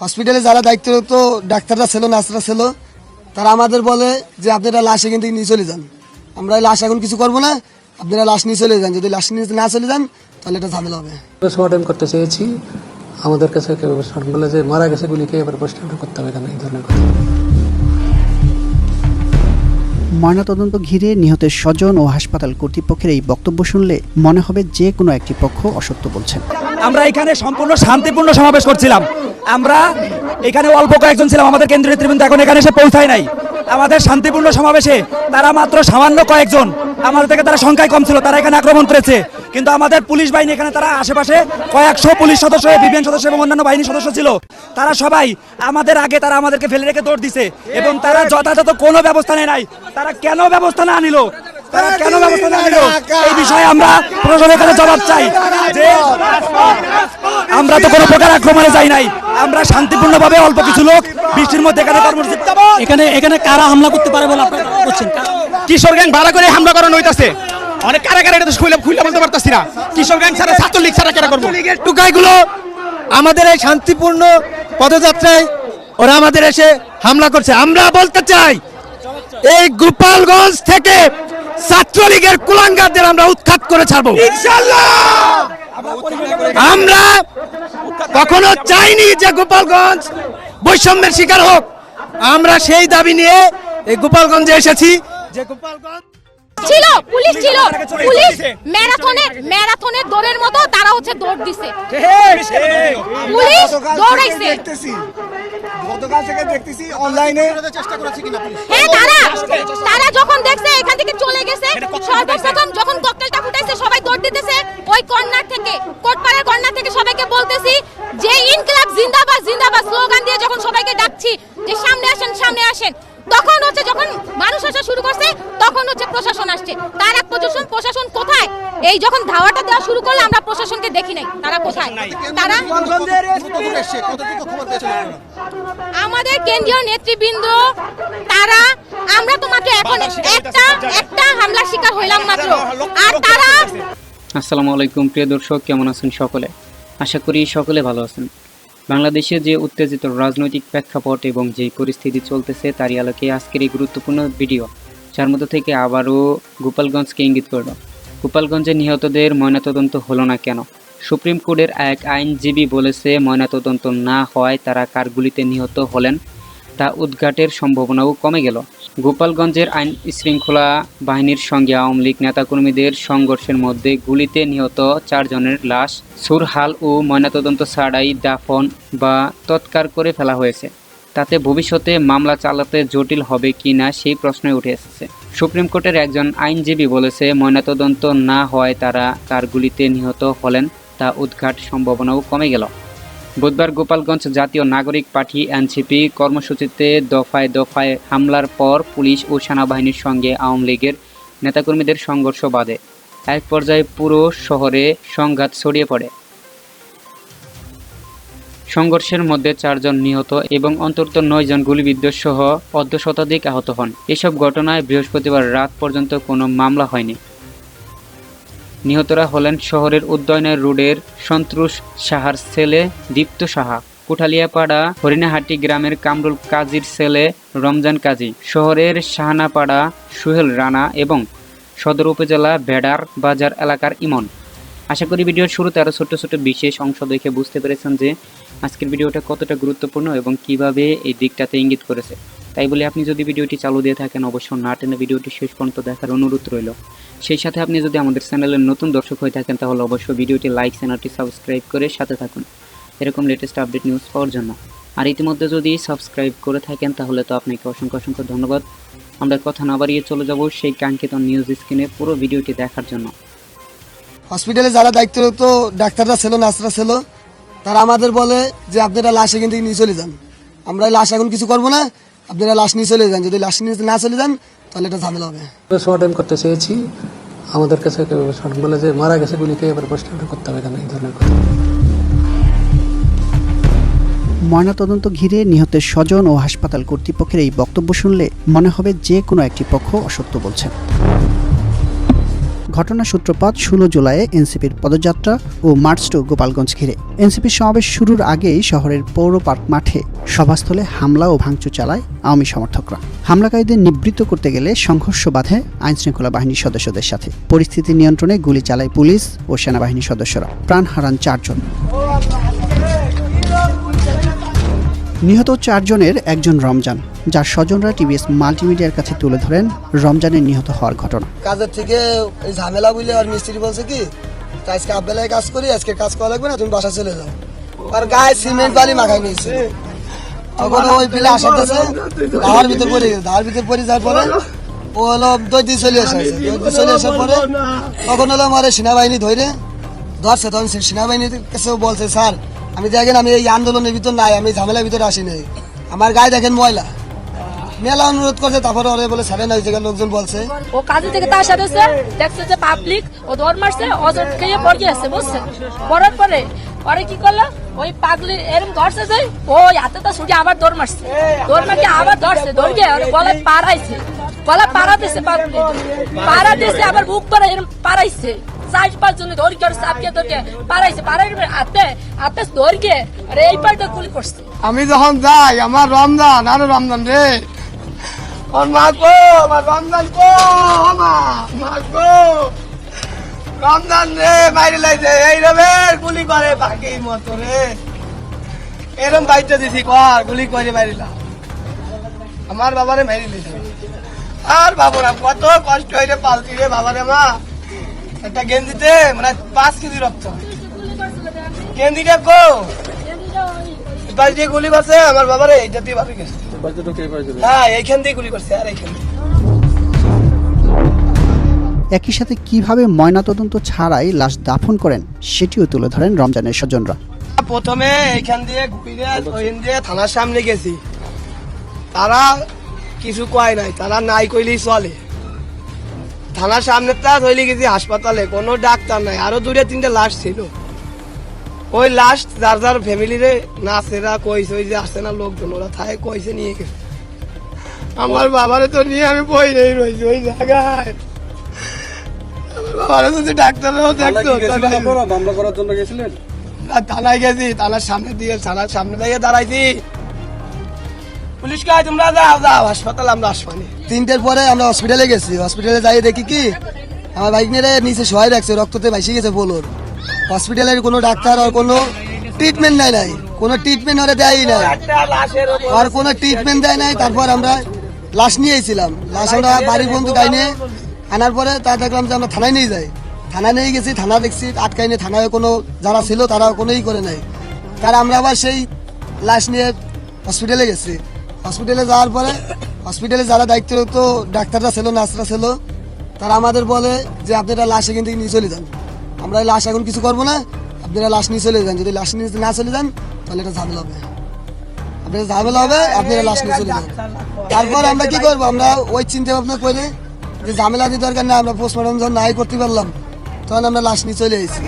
হসপিটালে যারা দায়িত্বরত ডাক্তাররা ছিল নার্সরা ছিল তারা আমাদের বলে যে আপনারা লাশ এখান থেকে নিয়ে চলে যান। আমরা লাশ এখন কিছু করব না আপনারা লাশ নিয়ে চলে যান। যদি লাশ নিয়ে না চলে যান তাহলে এটা ঝামেলা হবে। পোস্টমর্টম করতে চেয়েছি। আমাদের কাছে কেউ পোস্টমর্টম বলে যে মারা গেছে গুলিকে এবার পোস্টমর্টম করতে হবে কেন এই ধরনের কথা। ময়নাতদন্ত ঘিরে নিহতের স্বজন ও হাসপাতাল কর্তৃপক্ষের এই বক্তব্য শুনলে মনে হবে যে কোনো একটি পক্ষ অসত্য বলছেন আমরা এখানে সম্পূর্ণ শান্তিপূর্ণ সমাবেশ করছিলাম। আমরা এখানে অল্প কয়েকজন ছিলাম, আমাদের কেন্দ্রীয় নেতৃবৃন্দ এখন এখানে এসে পৌঁছায় নাই। আমাদের শান্তিপূর্ণ সমাবেশে তারা মাত্র সামান্য কয়েকজন, আমাদের থেকে তারা সংখ্যায় কম ছিল, তারা এখানে আক্রমণ করেছে। কিন্তু আমাদের পুলিশ বাহিনী এখানে তারা আশেপাশে কয়েকশো পুলিশ সদস্য, বিপিএন সদস্য এবং অন্যান্য বাহিনীর সদস্য ছিল। তারা সবাই আমাদের আগে তারা আমাদেরকে ফেলে রেখে দৌড় দিছে এবং তারা যথাযথ কোনো ব্যবস্থা নেয় নাই। তারা কেন ব্যবস্থা না নিল? তারা কেন ব্যবস্থা না নিল এই বিষয়ে আমরা প্রশাসনের কাছে জবাব চাই। যে আমরা তো কোনো প্রকার আক্রমণে যাই নাই। আমরা শান্তিপূর্ণভাবে অল্প কিছু লোক বৃষ্টির মধ্যে এখানে কর্মসূচি এখানে এখানে কারা হামলা করতে পারে বলে আপনারা বলছেন কিশোর গ্যাং ভাড়া করে হামলা করানো হইতাছে। অনেক কারাগারে এটা খুলে খুলে বলতে পারতাছি না। কিশোর গ্যাং ছাড়া ছাত্রলীগ ছাড়া কেন করব? টুকাইগুলো আমাদের এই শান্তিপূর্ণ পদযাত্রায় ওরা আমাদের এসে হামলা করছে। আমরা বলতে চাই এই গোপালগঞ্জ থেকে ছাত্রলীগের কুলাঙ্গারদের আমরা উৎখাত করে ছাড়বো। আমরা কখনো চাইনি যে গোপালগঞ্জ বৈষম্যের শিকার হোক। আমরা সেই দাবি নিয়ে এই গোপালগঞ্জে এসেছি যে গোপালগঞ্জ ছিল পুলিশ ছিল। পুলিশ ম্যারাথনের ম্যারাথনের দৌড়ের মতো তারা হচ্ছে দৌড় দিছে। পুলিশ দৌড়াইছে। গতকাল থেকে দেখতেছি অনলাইনে হ্যাঁ তারা তারা যখন দেখছে এখান থেকে চলে গেছে সর্বপ্রথম যখন ককটেলটা ফুটাইছে সবাই দৌড় দিতেছে ওই কর্নার থেকে কোটপাড়ার কর্নার থেকে সবাইকে বলতেছি যে ইনকলাব জিন্দাবাদ জিন্দাবাদ স্লোগান দিয়ে যখন সবাইকে ডাকছি যে সামনে আসেন সামনে আসেন তখন হচ্ছে যখন মানুষ আসা শুরু করছে তখন হচ্ছে প্রশাসন আসছে তার এক প্রশাসন প্রশাসন কোথায় এই যখন ধাওয়াটা দেওয়া শুরু করল আমরা প্রশাসনকে দেখি নাই তারা আমাদের কেন্দ্রীয় নেতৃবৃন্দ তারা আমরা তো মাত্র এখন একটা একটা হামলার শিকার হইলাম মাত্র। আর তারা আসসালামু আলাইকুম প্রিয় দর্শক কেমন আছেন সকলে? আশা করি সকলে ভালো আছেন। বাংলাদেশে যে উত্তেজিত রাজনৈতিক প্রেক্ষাপট এবং যে পরিস্থিতি চলতেছে তারই আলোকে আজকের এই গুরুত্বপূর্ণ ভিডিও যার মধ্যে থেকে আবারও গোপালগঞ্জকে ইঙ্গিত করল গোপালগঞ্জে নিহতদের ময়নাতদন্ত হলো না কেন? সুপ্রিম কোর্টের এক আইনজীবী বলেছে, ময়নাতদন্ত না হওয়ায় তারা কারগুলিতে নিহত হলেন। তা উদ্ঘাটের সম্ভাবনাও কমে গেল। গোপালগঞ্জের আইন শৃঙ্খলা বাহিনীর সঙ্গে আওয়ামী লীগ নেতাকর্মীদের সংঘর্ষের মধ্যে গুলিতে নিহত চারজনের লাশ সুরহাল ও ময়নাতদন্ত ছাড়াই দাফন বা তৎকার করে ফেলা হয়েছে। তাতে ভবিষ্যতে মামলা চালাতে জটিল হবে কি না সেই প্রশ্নই উঠে এসেছে। সুপ্রিম কোর্টের একজন আইনজীবী বলেছে, ময়নাতদন্ত না হওয়ায় তারা কার গুলিতে নিহত হলেন। তা উদ্ঘাট সম্ভাবনাও কমে গেল। বুধবার গোপালগঞ্জ জাতীয় নাগরিক পার্টি এনসিপি কর্মসূচিতে দফায় দফায় হামলার পর পুলিশ ও সেনাবাহিনীর সঙ্গে আওয়ামী লীগের নেতাকর্মীদের সংঘর্ষ বাধে। এক পর্যায়ে পুরো শহরে সংঘাত ছড়িয়ে পড়ে। সংঘর্ষের মধ্যে চারজন নিহত এবং অন্তত নয়জন গুলিবিদ্ধ সহ অর্ধ শতাধিক আহত হন। এসব ঘটনায় বৃহস্পতিবার রাত পর্যন্ত কোনো মামলা হয়নি। নিহতরা হলেন শহরের উদ্যয়নের রোডের সন্তোষ সাহার ছেলে দীপ্ত সাহা। কুঠালিয়াপাড়া হরিণাহাটি গ্রামের কামরুল কাজীর ছেলে রমজান কাজী। শহরের শাহানাপাড়া সুহেল রানা এবং সদর উপজেলা ভেডার বাজার এলাকার ইমন। আশা করি ভিডিওর শুরুতে আরও ছোট্ট ছোট্ট বিশেষ অংশ দেখে বুঝতে পেরেছেন যে আজকের ভিডিওটা কতটা গুরুত্বপূর্ণ এবং কীভাবে এই দিকটাতে ইঙ্গিত করেছে। তাই বলে আপনি যদি ভিডিওটি চালু দিয়ে থাকেন, অবশ্যই না টেনে ভিডিওটি শেষ পর্যন্ত দেখার অনুরোধ রইল। সেই সাথে আপনি যদি আমাদের চ্যানেলের নতুন দর্শক হয়ে থাকেন, তাহলে অবশ্যই ভিডিওটি লাইক, চ্যানেলটি সাবস্ক্রাইব করে সাথে থাকুন। এরকম লেটেস্ট আপডেট নিউজ পাওয়ার জন্য। আর ইতিমধ্যে যদি সাবস্ক্রাইব করে থাকেন, তাহলে তো আপনাকে অসংখ্য অসংখ্য ধন্যবাদ। আমরা কথা না বাড়িয়ে চলে যাব সেই কাঙ্ক্ষিত নিউজ স্ক্রিনে পুরো ভিডিওটি দেখার জন্য। হসপিটালে যারা দায়িত্বরত, ডাক্তাররা ছিল, নার্সরা ছিল তারা আমাদের বলে যে আপনারা লাশ এখান থেকে নিয়ে চলে যান। আমরা লাশ এখন কিছু করব না। আপনারা লাশ নিয়ে চলে যান। যদি লাশ নিয়ে না চলে যান তাহলে এটা ঝামেলা হবে। পোস্টমর্টম করতে চেয়েছি। আমাদের কাছে বলে যে মারা গেছে গুলিকে এবার পোস্টমর্টম করতে হবে কেন এই ধরনের কথা। ময়নাতদন্ত ঘিরে নিহতের স্বজন ও হাসপাতাল কর্তৃপক্ষের এই বক্তব্য শুনলে মনে হবে যে কোনো একটি পক্ষ অসত্য বলছেন ঘটনার সূত্রপাত ষোলো জুলাইয়ে এনসিপির পদযাত্রা ও মার্চ টু গোপালগঞ্জ ঘিরে। এনসিপির সমাবেশ শুরুর আগেই শহরের পৌর পার্ক মাঠে সভাস্থলে হামলা ও ভাঙচুর চালায় আওয়ামী সমর্থকরা। হামলাকারীদের নিবৃত্ত করতে গেলে সংঘর্ষ বাধে আইনশৃঙ্খলা বাহিনীর সদস্যদের সাথে। পরিস্থিতি নিয়ন্ত্রণে গুলি চালায় পুলিশ ও সেনাবাহিনীর সদস্যরা। প্রাণ হারান চারজন। নিহত চারজনের একজন রমজান, যার স্বজনরা টিভিএস মাল্টিমিডিয়ার কাছে তুলে ধরেন রমজানের নিহত হওয়ার ঘটনা। কাজের থেকে ঝামেলা বুঝলে আর মিস্ত্রি বলছে কি, "তা আজকে আবেলায় কাজ করি, আজকে কাজ করা লাগবে না, তুমি বাসা চলে যাও। আর গায়ে সিমেন্ট বালি মাখাই নিয়েছে। তখন ওই পিলে আসার কাছে ধার ভিতর পড়ে গেছে। ধার ভিতর পড়ে যাওয়ার পরে ও হলো দৈদি চলে এসেছে দৈদি চলে আসার পরে তখন হলো আমার সেনাবাহিনী ধরে ধরছে। তখন সেনাবাহিনীর কাছেও বলছে, স্যার আমি দেখেন, আমি এই আন্দোলনের ভিতর নাই, আমি ঝামেলার ভিতরে আসি নাই। আমার গায়ে দেখেন ময়লা। মেলা অনুরোধ করছে, তারপরে ওরে বলে সাড়ে নয় জায়গার লোকজন বলছে। ও কাজে থেকে তার সাথে দেখছে যে পাবলিক ও দৌড় মারছে, অজর খেয়ে পড়ে গেছে বুঝছে পড়ার পরে পরে কি করল? ওই পাগলি এরম ধরছে যে, ওই হাতে তো ছুটি আবার দৌড় মারছে। দৌড় মারকে আবার ধরছে দৌড়কে ওর গলায় পাড়াইছে। গলা পাড়া দিছে পাবলিক পাড়া দিছে, আবার বুক করে এরম পাড়াইছে। চার পাঁচ জন ধরি করে চাপিয়ে ধরিয়ে পাড়াইছে পাড়াই হাতে হাতে ধরিয়ে আর এই পাড়টা গুলি করছে আমি যখন যাই আমার রমজান আরে রমজান রে আমার মা গো আমার রমজান গো মা মা গো। রমজান রে বাইরে লাইছে এই রে গুলি করে বাকি মতো রে এরম বাইতে দিছি কর গুলি করে বাইরিলা আমার বাবারে মারি দিছে। আর বাবুরা কত কষ্ট হইরে পালতি রে বাবারে মা। একটা গেঞ্জিতে মানে পাঁচ কেজি রক্ত। গেঞ্জিটা দিয়ে গুলি করছে আমার বাবারে এইটা দিয়ে বাড়ি গেছে। হ্যাঁ এইখান দিয়ে গুলি করছে আর এইখান একই সাথে কীভাবে ময়নাতদন্ত ছাড়াই লাশ দাফন করেন সেটিও তুলে ধরেন রমজানের স্বজনরা। প্রথমে এইখান দিয়ে ঘুরে ওইখান দিয়ে থানার সামনে গেছি। তারা কিছু কয় নাই তারা নাই কইলেই চলে। থানার সামনে তা ধইলে গেছি হাসপাতালে কোনো ডাক্তার নাই। আরও দুটো তিনটে লাশ ছিল। ওই লাস্ট যার যার ফ্যামিলিরে নাচেরা কইছে ওই যে আসছে না লোকজন ওরা থাকে কইছে নিয়ে গেছে। আমার বাবারে তো নিয়ে আমি বই নেই রয়েছি ওই জায়গায়। আমার বাবারে যদি ডাক্তাররাও দেখতো মামলা করার জন্য গেছিলেন আর থানায় গেছি থানার সামনে দিয়ে থানার সামনে দিয়ে দাঁড়াইছি। পুলিশ কাজ তোমরা? যাও যাও হাসপাতাল আমরা আসবানি তিনটের পরে আমরা হসপিটালে গেছি। হসপিটালে যাই দেখি কি, আমার বাইক নিয়ে নিচে সহায় রাখছে, রক্ততে ভাসি গেছে বলোর হসপিটালের কোনো ডাক্তার আর কোনো ট্রিটমেন্ট দেয় নাই। কোনো ট্রিটমেন্ট ওরা দেয়ই নাই। আর কোনো ট্রিটমেন্ট দেয় নাই, তারপর আমরা লাশ নিয়েছিলাম লাশ আমরা বাড়ির বন্ধু গাইনে আনার পরে তা দেখলাম যে আমরা থানায় নিয়ে যাই। থানায় নিয়ে গেছি, থানা দেখছি আটকাই নিয়ে থানায় কোনো যারা ছিল তারা কোনোই করে নাই। তার আমরা আবার সেই লাশ নিয়ে হসপিটালে গেছি। হসপিটালে যাওয়ার পরে হসপিটালে যারা দায়িত্বরত ডাক্তাররা ছিল, নার্সরা ছিল, তারা আমাদের বলে যে আপনারা লাশ এখান থেকে নিয়ে চলে যান। আমরা লাশ এখন কিছু করব না, আপনারা লাশ নিয়ে চলে যান। যদি লাশ নিয়ে না চলে যান, তাহলে এটা ঝামেলা হবে। আপনার ঝামেলা হবে, আপনারা লাশ নিয়ে চলে যান। তারপর আমরা কি করব? আমরা ওই চিন্তা ভাবনা করে যে ঝামেলা দিয়ে দরকার না আমরা পোস্টমর্টম যখন নাই করতে পারলাম, তখন আমরা লাশ নিয়ে চলে এসেছি।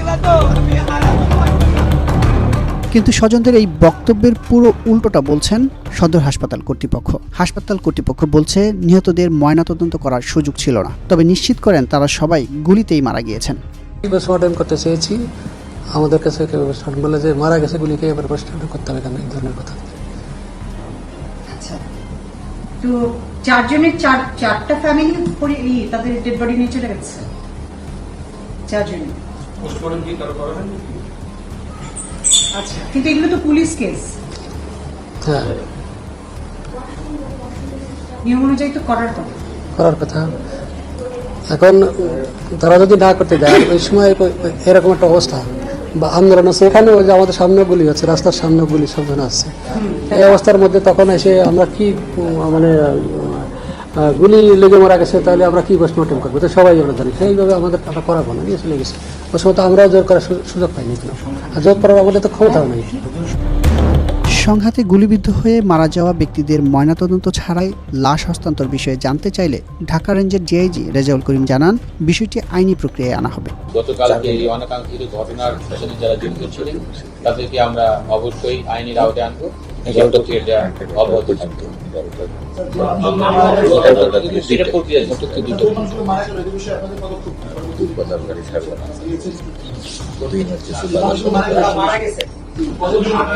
কিন্তু স্বজনদের এই বক্তব্যের পুরো উল্টোটা বলছেন সদর হাসপাতাল কর্তৃপক্ষ। হাসপাতাল কর্তৃপক্ষ বলছে নিহতদের ময়নাতদন্ত করার সুযোগ ছিল না। তবে নিশ্চিত করেন তারা সবাই গুলিতেই মারা গিয়েছেন। পোস্টমর্টম করতে চেয়েছি। আমাদের কাছে কেউ বলে যে মারা গেছে গুলিকে এবার পোস্টমর্টম করতে হবে কেন? এই ধরনের কথা। তো চারজনের চার চারটা ফ্যামিলি তাদের ডেড বডি নিয়ে চলে গেছে? চারজনে আচ্ছা কিন্তু এগুলো তো পুলিশ কেস। হ্যাঁ। নিয়ম অনুযায়ী তো করার কথা। করার কথা। এখন তারা যদি না করতে দেয় ওই সময় এরকম একটা অবস্থা। বা আন্দোলন আছে এখানে ওই যে আমাদের সামনে গুলি হচ্ছে রাস্তার সামনে গুলি সব জন আসছে এই অবস্থার মধ্যে তখন এসে আমরা কি মানে গুলি লেগে মারা গেছে তাহলে আমরা কি পোস্টমর্টম করব? তো সবাই আমরা জানি। সেইভাবে আমাদের আমরা করাবো না নিয়ে চলে গেছে। ওই সময় তো আমরাও জোর করার সুযোগ পাইনি কেন আর জোর করার আমাদের তো ক্ষমতাও নেই। সংঘাতে গুলিবিদ্ধ হয়ে মারা যাওয়া ব্যক্তিদের ময়নাতদন্ত ছাড়াই লাশ হস্তান্তর বিষয়ে জানতে চাইলে ঢাকা রেঞ্জের ডিআইজি রেজাউল করিম জানান বিষয়টি আইনি প্রক্রিয়ায় আনা হবে। গতকালকে এই অনাকাঙ্ক্ষিত ঘটনার পেছনে যারা জড়িত ছিলেন তাদেরকে আমরা অবশ্যই আইনের আওতায় আনব।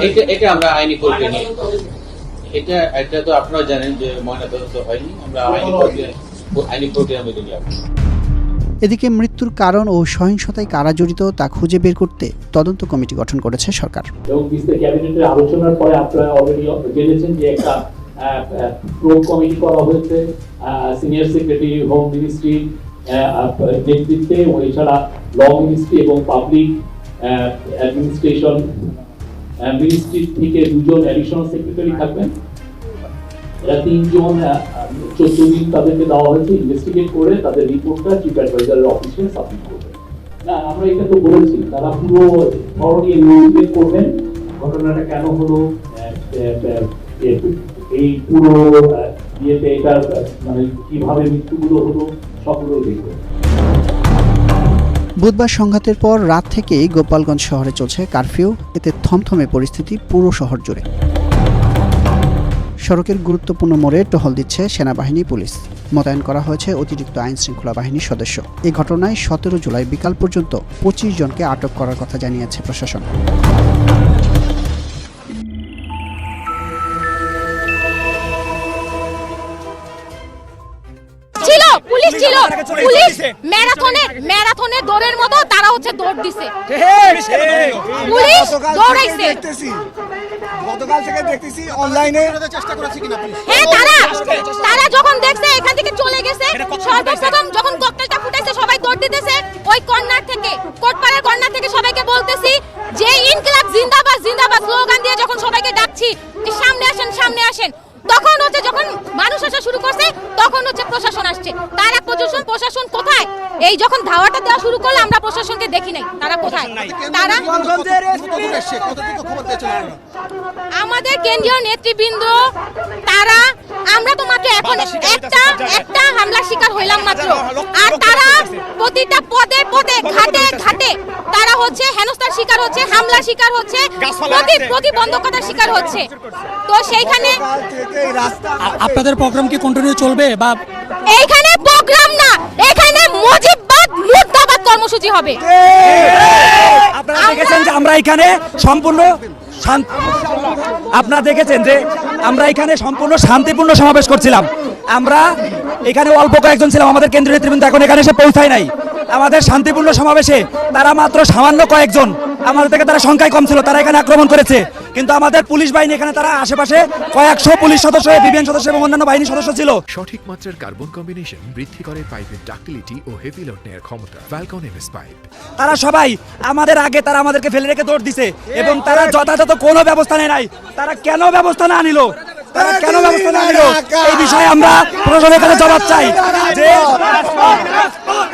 এটা এটা আমরা আইনি প্রক্রিয়া নিয়ে এটা তো আপনারা জানেন যে ময়নাতদন্ত হয়নি। আমরা আইনি প্রক্রিয়া আইনি প্রক্রিয়া মেনে আসব। এদিকে মৃত্যুর কারণ ও সহিংসতায় কারা জড়িত তা খুঁজে বের করতে তদন্ত কমিটি গঠন করেছে সরকার। সিনিয়র মিনিস্ট্রি এছাড়া পাবলিক থেকে দুজন সেক্রেটারি থাকবেন। এরা তিনজন চোদ্দ দিন তাদেরকে দেওয়া হয়েছে ইনভেস্টিগেট করে তাদের রিপোর্টটা চিফ অ্যাডভাইজারের অফিসে সাবমিট করবে। না, আমরা এটা তো বলেছি, তারা পুরো ইনভেস্টিগেট করবেন, ঘটনাটা কেন হলো এই পুরো ইয়েতে মানে কীভাবে মৃত্যুগুলো হলো, সবগুলো দেখবে। বুধবার সংঘাতের পর রাত থেকেই গোপালগঞ্জ শহরে চলছে কারফিউ, এতে থমথমে পরিস্থিতি পুরো শহর জুড়ে। সড়কের গুরুত্বপূর্ণ মোড়ে টহল দিচ্ছে সেনাবাহিনী, পুলিশ। মোতায়েন করা হয়েছে অতিরিক্ত আইন শৃঙ্খলা বাহিনীর সদস্য। এই ঘটনায় সতেরো জুলাই বিকাল পর্যন্ত পঁচিশ জনকে আটক করার কথা জানিয়েছে প্রশাসন। পুলিশ ম্যারাথনে ম্যারাথনে দৌড়ের মতো তারা হচ্ছে দৌড় দিছে। পুলিশ দৌড়াইছে। গতকাল থেকে দেখতেছি অনলাইনে হ্যাঁ তারা তারা যখন দেখছে এখান থেকে চলে গেছে সর্বপ্রথম এই যখন ধাওয়াটা দেওয়া শুরু করল আমরা প্রশাসনকে দেখি নাই। তারা কোথায়? তারা আমাদের কেন্দ্রীয় নেতৃবৃন্দ তারা আমরা তো মাত্র এখন একটা একটা হামলার শিকার হইলাম মাত্র। আর তারা প্রতিটা পদে পদে ঘাটে ঘাটে। তারা হচ্ছে হেনস্থার শিকার হচ্ছে হামলার শিকার হচ্ছে প্রতি প্রতিবন্ধকতার শিকার হচ্ছে। তো সেইখানে কাল থেকে এই রাস্তা আপনাদের প্রোগ্রাম কি কন্টিনিউ চলবে বা এইখানে প্রোগ্রাম না এখানে মুজিববাদ মুর্দাবাদ কর্মসূচি হবে। আপনারা দেখেছেন যে আমরা এখানে সম্পূর্ণ আপনারা দেখেছেন যে আমরা এখানে সম্পূর্ণ শান্তিপূর্ণ সমাবেশ করছিলাম। আমরা এখানে অল্প কয়েকজন ছিলাম, আমাদের কেন্দ্রীয় নেতৃবৃন্দ এখন এখানে এসে পৌঁছায় নাই। আমাদের শান্তিপূর্ণ সমাবেশে তারা মাত্র সামান্য কয়েকজন, আমাদের থেকে তারা সংখ্যায় কম ছিল, তারা এখানে আক্রমণ করেছে। কিন্তু আমাদের পুলিশ বাহিনী এখানে তারা আশেপাশে কয়েকশো পুলিশ সদস্য বিবিএন সদস্য এবং অন্যান্য বাহিনী সদস্য ছিল। সঠিক মাত্রার কার্বন কম্বিনেশন বৃদ্ধি করে পাইপের ডাক্টিলিটি ও হেভি লোড নেয়ার ক্ষমতা। ফ্যালকন এমএস পাইপ তারা সবাই আমাদের আগে তারা আমাদেরকে ফেলে রেখে দৌড় দিছে এবং তারা যথাযথ কোনো ব্যবস্থা নেয় নাই। তারা কেন ব্যবস্থা না নিল? তারা কেন ব্যবস্থা না নিল? এই বিষয়ে আমরা প্রশাসনের কাছে জবাব চাই যে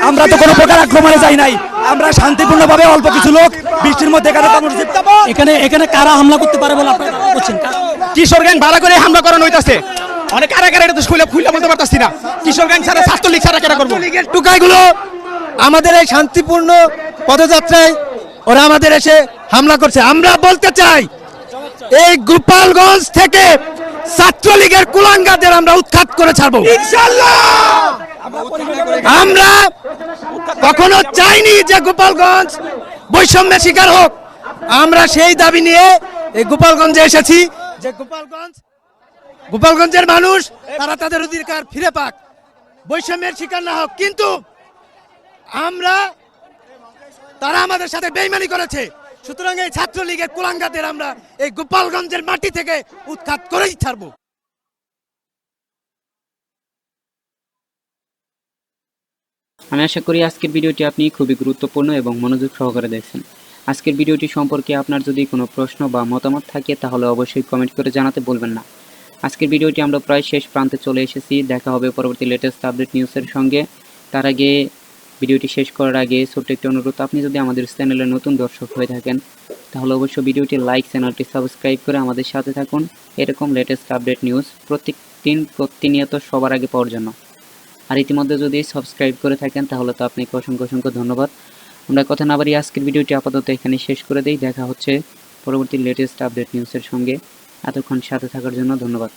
আমরা তো কোনো প্রকার আক্রমণে যাই নাই। আমরা শান্তিপূর্ণভাবে অল্প কিছু লোক বৃষ্টির মধ্যে এখানে কর্মসূচি এখানে এখানে কারা হামলা করতে পারে বলে আপনারা করছেন? কিশোর গ্যাং ভাড়া করে হামলা করানো হইতাছে। অনেক কারা কারা এটা তো খুলে খুলে বলতে পারতাছি না। কিশোর গ্যাং ছাড়া ছাত্রলীগ ছাড়া কেন করব? টুকাইগুলো আমাদের এই শান্তিপূর্ণ পদযাত্রায় ওরা আমাদের এসে হামলা করছে। আমরা বলতে চাই এই গোপালগঞ্জ থেকে ছাত্রলীগের কুলাঙ্গাদের আমরা উৎখাত করে ছাড়বো। আমরা কখনো চাইনি যে গোপালগঞ্জ বৈষম্যের শিকার হোক। আমরা সেই দাবি নিয়ে এই গোপালগঞ্জে এসেছি যে গোপালগঞ্জ গোপালগঞ্জের মানুষ তারা তাদের অধিকার ফিরে পাক। বৈষম্যের শিকার না হোক কিন্তু আমরা তারা আমাদের সাথে বেইমানি করেছে। সুতরাং এই ছাত্রলীগের কুলাঙ্গাদের আমরা এই গোপালগঞ্জের মাটি থেকে উৎখাত করেই ছাড়বো। আমি আশা করি আজকের ভিডিওটি আপনি খুবই গুরুত্বপূর্ণ এবং মনোযোগ সহকারে দেখছেন। আজকের ভিডিওটি সম্পর্কে আপনার যদি কোনো প্রশ্ন বা মতামত থাকে, তাহলে অবশ্যই কমেন্ট করে জানাতে বলবেন না। আজকের ভিডিওটি আমরা প্রায় শেষ প্রান্তে চলে এসেছি। দেখা হবে পরবর্তী লেটেস্ট আপডেট নিউজের সঙ্গে। তার আগে ভিডিওটি শেষ করার আগে ছোট্ট একটি অনুরোধ। আপনি যদি আমাদের চ্যানেলে নতুন দর্শক হয়ে থাকেন, তাহলে অবশ্যই ভিডিওটি লাইক, চ্যানেলটি সাবস্ক্রাইব করে আমাদের সাথে থাকুন। এরকম লেটেস্ট আপডেট নিউজ প্রত্যেক দিন প্রতিনিয়ত সবার আগে পাওয়ার জন্য। আর ইতিমধ্যে যদি সাবস্ক্রাইব করে থাকেন, তাহলে তো আপনাকে অসংখ্য অসংখ্য ধন্যবাদ। আমরা কথা না বাড়িয়ে আজকের ভিডিওটি আপাতত এখানে শেষ করে দিই। দেখা হচ্ছে পরবর্তী লেটেস্ট আপডেট নিউজের সঙ্গে। এতক্ষণ সাথে থাকার জন্য ধন্যবাদ।